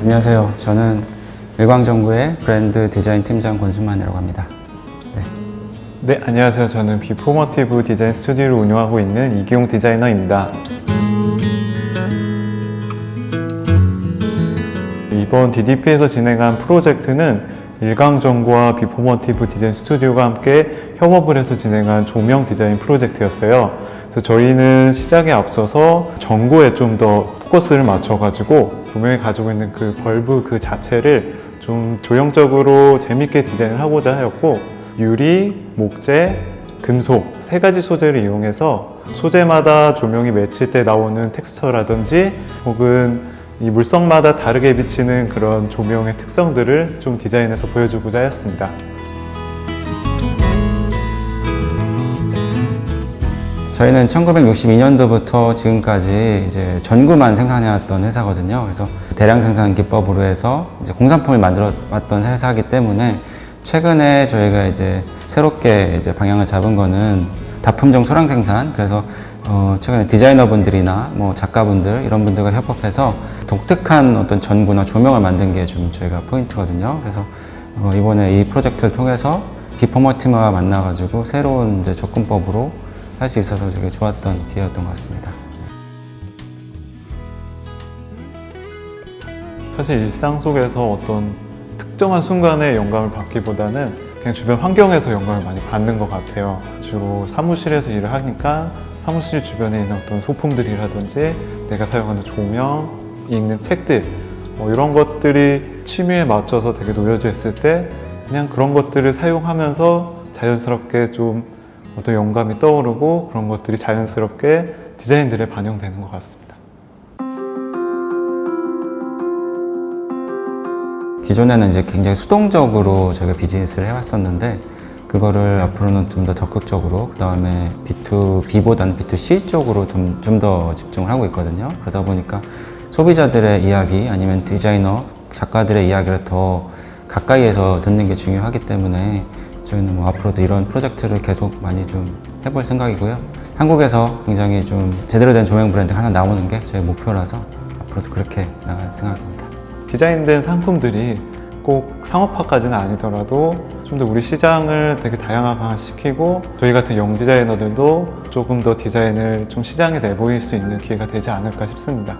안녕하세요. 저는 일광정구의 브랜드 디자인 팀장 권수만이라고 합니다. 네, 안녕하세요. 저는 비포머티브 디자인 스튜디오를 운영하고 있는 이기용 디자이너입니다. 이번 DDP에서 진행한 프로젝트는 일강정구와 비포머티브 디자인 스튜디오가 함께 협업을 해서 진행한 조명 디자인 프로젝트였어요. 그래서 저희는 시작에 앞서서 전구에 좀 더 포커스를 맞춰가지고 조명이 가지고 있는 그 벌브 그 자체를 좀 조형적으로 재밌게 디자인을 하고자 하였고 유리, 목재, 금속 세 가지 소재를 이용해서 소재마다 조명이 맺힐 때 나오는 텍스처라든지 혹은 이 물성마다 다르게 비치는 그런 조명의 특성들을 좀 디자인해서 보여주고자 하였습니다. 저희는 1962년도부터 지금까지 이제 전구만 생산해왔던 회사거든요. 그래서 대량 생산 기법으로 해서 이제 공산품을 만들어 왔던 회사이기 때문에 최근에 저희가 이제 새롭게 이제 방향을 잡은 거는 다품종 소량 생산. 그래서 어 최근에 디자이너분들이나 뭐 작가분들 이런 분들과 협업해서 독특한 어떤 전구나 조명을 만든 게 좀 저희가 포인트거든요. 그래서 어 이번에 이 프로젝트를 통해서 비포머 팀과 만나가지고 새로운 이제 접근법으로 할 수 있어서 되게 좋았던 기회였던 것 같습니다. 사실 일상 속에서 어떤 특정한 순간에 영감을 받기보다는 그냥 주변 환경에서 영감을 많이 받는 것 같아요. 주로 사무실에서 일을 하니까 사무실 주변에 있는 어떤 소품들이라든지 내가 사용하는 조명, 읽는 책들 뭐 이런 것들이 취미에 맞춰서 되게 놓여져 있을 때 그냥 그런 것들을 사용하면서 자연스럽게 좀 어떤 영감이 떠오르고 그런 것들이 자연스럽게 디자인들에 반영되는 것 같습니다. 기존에는 이제 굉장히 수동적으로 저희가 비즈니스를 해왔었는데 그거를 앞으로는 좀 더 적극적으로 그 다음에 B2B보다는 B2C 쪽으로 좀 더 집중을 하고 있거든요. 그러다 보니까 소비자들의 이야기 아니면 디자이너, 작가들의 이야기를 더 가까이에서 듣는 게 중요하기 때문에 저희는 뭐 앞으로도 이런 프로젝트를 계속 많이 좀 해볼 생각이고요. 한국에서 굉장히 좀 제대로 된 조명 브랜드가 하나 나오는 게 저희 목표라서 앞으로도 그렇게 나갈 생각입니다. 디자인된 상품들이 꼭 상업화까지는 아니더라도 좀 더 우리 시장을 되게 다양화시키고 저희 같은 영 디자이너들도 조금 더 디자인을 좀 시장에 내보일 수 있는 기회가 되지 않을까 싶습니다.